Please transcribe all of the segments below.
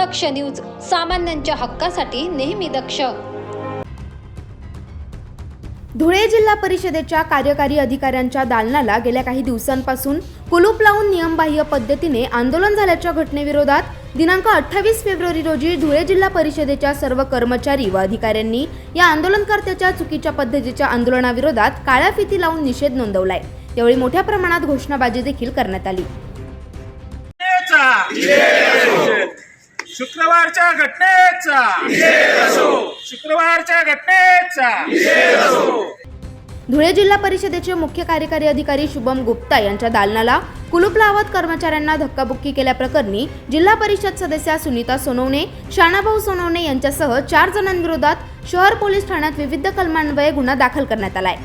दक्ष news सामान्यांच्या हक्कासाठी नेहमी दक्ष. धुळे जिल्हा परिषदेच्या कार्यकारी अधिकाऱ्यांच्या दालनाला गेल्या काही दिवसांपासून कुलूप लावून नियमबाह्य पद्धतीने आंदोलन झाल्याच्या घटनेविरोधात दिनांक अठ्ठावीस फेब्रुवारी रोजी धुळे जिल्हा परिषदेच्या सर्व कर्मचारी व अधिकाऱ्यांनी या आंदोलनकर्त्याच्या चुकीच्या पद्धतीच्या आंदोलनाविरोधात काळ्या फिती लावून निषेध नोंदवलाय. यावेळी मोठ्या प्रमाणात घोषणाबाजी देखील करण्यात आली. शुक्रवारच्या घटनेचा. शुक्रवारच्या घटनेचा. धुळे जिल्हा परिषदेचे मुख्य कार्यकारी अधिकारी शुभम गुप्ता यांच्या दालनाला कुलूप लावत कर्मचाऱ्यांना धक्काबुक्की केल्याप्रकरणी जिल्हा परिषद सदस्या सुनीता सोनवणे शाणाभाऊ सोनवणे यांच्यासह चार जणांविरोधात शहर पोलीस ठाण्यात विविध कलमान्वये गुन्हा दाखल करण्यात आलाय.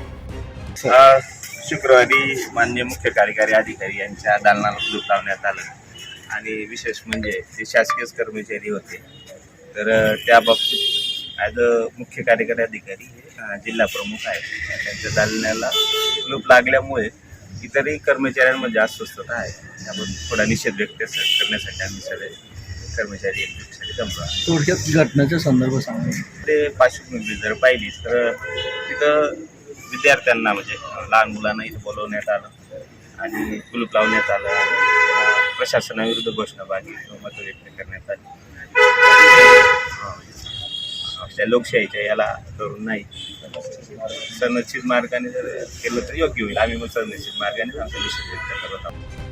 शुक्रवारी मान्य मुख्य कार्यकारी अधिकारी यांच्या दालनाला कुलूप लावण्यात आलं. आणि विशेष म्हणजे ते शासकीय कर्मचारी होते. तर त्या बाबतीत ॲज अ मुख्य कार्यकारी अधिकारी हे जिल्हा प्रमुख आहेत. त्यांच्या दालनाला कुलूप लागल्यामुळे इतरही कर्मचाऱ्यांमध्ये अस्वस्थता आहे. त्याबद्दल थोडा निषेध व्यक्त करण्यासाठी आम्ही सगळे कर्मचारी एकजुटीसाठी जमलो थोडक्यात घटनेचा संदर्भ सांगा. ते पार्श्वभूमी जर पाहिली तर तिथं विद्यार्थ्यांना म्हणजे लहान मुलांना इथं बोलवण्यात आलं आणि कुलूप लावण्यात आलं. प्रशासनाविरुद्ध घोषणाबाजी किंवा व्यक्त करण्यात आली आपल्या लोकशाहीच्या याला धरून नाही. सनदशीर मार्गाने जर केलं तर योग्य होईल. आम्ही मग सनदशीर मार्गाने आमचा निषेध व्यक्त करत आहोत.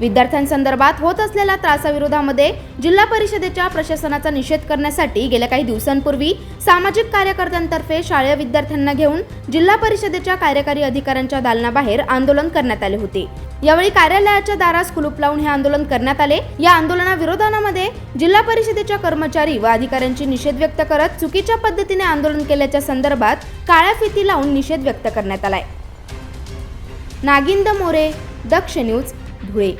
विद्यार्थ्यांसंदर्भात होत असलेल्या त्रासाविरोधामध्ये जिल्हा परिषदेच्या प्रशासनाचा निषेध करण्यासाठी गेल्या काही दिवसांपूर्वी सामाजिक कार्यकर्त्यांतर्फे शाळेय विद्यार्थ्यांना घेऊन जिल्हा परिषदेच्या कार्यकारी अधिकाऱ्यांच्या दालनाबाहेर आंदोलन करण्यात आले होते. यावेळी कार्यालयाच्या दारास कुलूप लावून हे आंदोलन करण्यात आले. या आंदोलनाविरोधामध्ये जिल्हा परिषदेच्या कर्मचारी व अधिकाऱ्यांची निषेध व्यक्त करत चुकीच्या पद्धतीने आंदोलन केल्याच्या संदर्भात काळ्या फिती लावून निषेध व्यक्त करण्यात आलाय. नागिंद मोरे दक्ष न्यूज धुळे.